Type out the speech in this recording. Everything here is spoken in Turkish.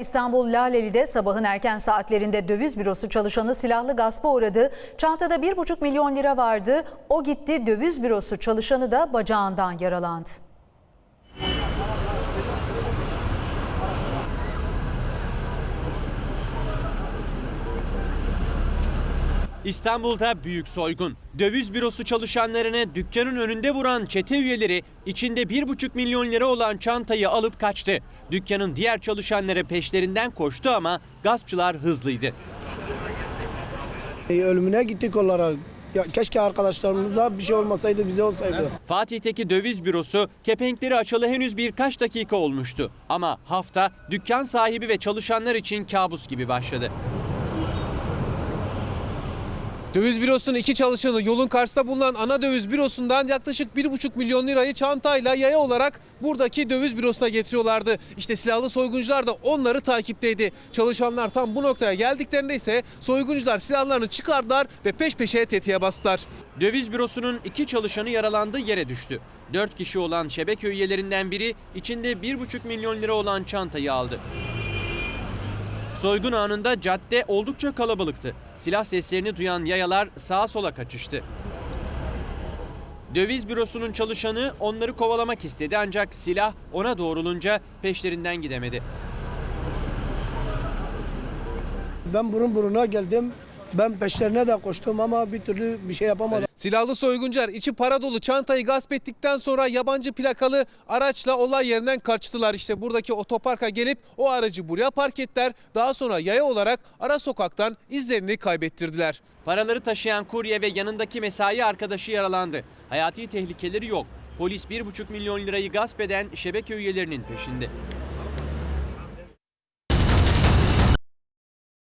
İstanbul Laleli'de sabahın erken saatlerinde döviz bürosu çalışanı silahlı gaspa uğradı. Çantada 1,5 milyon lira vardı. O gitti döviz bürosu çalışanı da bacağından yaralandı. İstanbul'da büyük soygun. Döviz bürosu çalışanlarını dükkanın önünde vuran çete üyeleri içinde 1,5 milyon lira olan çantayı alıp kaçtı. Dükkanın diğer çalışanları peşlerinden koştu ama gaspçılar hızlıydı. E, Ölümüne gittik onlara. Ya keşke arkadaşlarımıza bir şey olmasaydı bize olsaydı. Fatih'teki döviz bürosu kepenkleri açalı henüz birkaç dakika olmuştu. Ama hafta dükkan sahibi ve çalışanlar için kabus gibi başladı. Döviz bürosunun iki çalışanı yolun karşısında bulunan ana döviz bürosundan yaklaşık 1,5 milyon lirayı çantayla yaya olarak buradaki döviz bürosuna getiriyorlardı. İşte silahlı soyguncular da onları takipteydi. Çalışanlar tam bu noktaya geldiklerinde ise soyguncular silahlarını çıkardılar ve peş peşe tetiğe bastılar. Döviz bürosunun iki çalışanı yaralandı yere düştü. Dört kişi olan şebeke üyelerinden biri içinde 1,5 milyon lira olan çantayı aldı. Soygun anında cadde oldukça kalabalıktı. Silah seslerini duyan yayalar sağa sola kaçıştı. Döviz bürosunun çalışanı onları kovalamak istedi ancak silah ona doğrulunca peşlerinden gidemedi. Ben burun buruna geldim. Ben peşlerine de koştum ama bir türlü bir şey yapamadım. Silahlı soyguncular içi para dolu çantayı gasp ettikten sonra yabancı plakalı araçla olay yerinden kaçtılar. İşte buradaki otoparka gelip o aracı buraya park ettiler. Daha sonra yaya olarak ara sokaktan izlerini kaybettirdiler. Paraları taşıyan kurye ve yanındaki mesai arkadaşı yaralandı. Hayati tehlikeleri yok. Polis 1,5 milyon lirayı gasp eden şebeke üyelerinin peşinde.